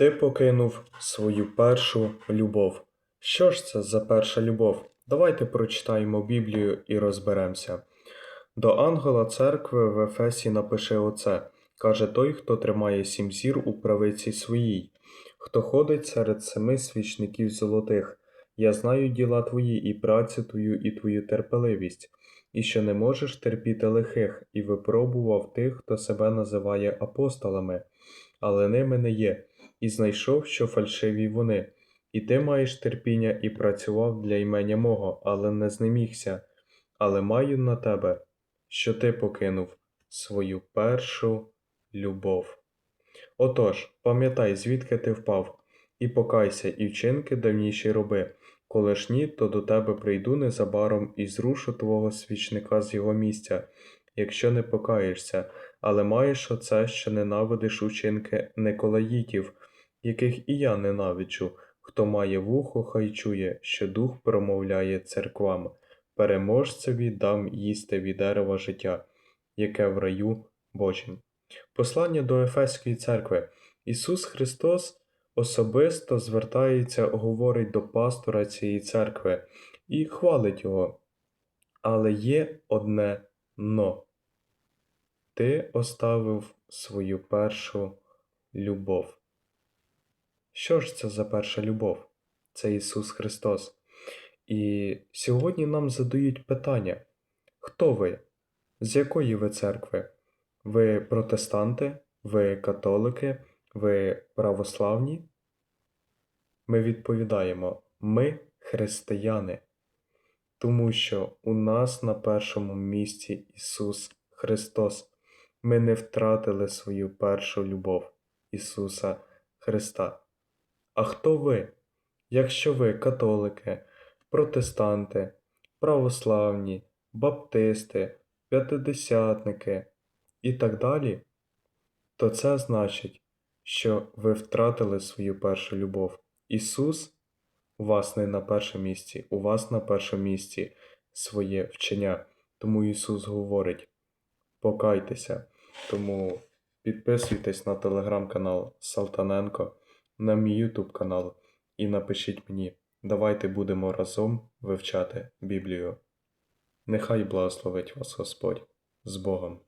Ти покинув свою першу любов. Що ж це за перша любов? Давайте прочитаємо Біблію і розберемося. До ангела церкви в Ефесі напише оце каже той, хто тримає сім зір у правиці своїй, хто ходить серед семи свічників золотих. Я знаю діла твої, і працю твою, і твою терпеливість, і що не можеш терпіти лихих, і випробував тих, хто себе називає апостолами, але ними не є, і знайшов, що фальшиві вони. І ти маєш терпіння і працював для імення мого, але не знемігся. Але маю на тебе, що ти покинув свою першу любов. Отож, пам'ятай, звідки ти впав, і покайся, і вчинки давніші роби. Коли ж ні, то до тебе прийду незабаром і зрушу твого свічника з його місця, якщо не покаєшся, але маєш оце, що ненавидиш учинки Николаїтів, яких і я ненавиджу. Хто має вухо, хай чує, що дух промовляє церквам. Переможцеві дам їсти від дерева життя, яке в раю Божім. Послання до Ефеської церкви. Ісус Христос особисто звертається, говорить до пастора цієї церкви і хвалить його. Але є одне но. Ти оставив свою першу любов. Що ж це за перша любов? Це Ісус Христос. І сьогодні нам задають питання: хто ви? З якої ви церкви? Ви протестанти? Ви католики? Ви православні? Ми відповідаємо: ми християни, тому що у нас на першому місці Ісус Христос. Ми не втратили свою першу любов Ісуса Христа. А хто ви? Якщо ви католики, протестанти, православні, баптисти, п'ятидесятники і так далі, то це значить, що ви втратили свою першу любов. Ісус у вас не на першому місці, у вас на першому місці своє вчення. Тому Ісус говорить: покайтеся. Тому підписуйтесь на телеграм-канал Салтаненко, на мій YouTube канал і напишіть мені. Давайте будемо разом вивчати Біблію. Нехай благословить вас Господь з Богом.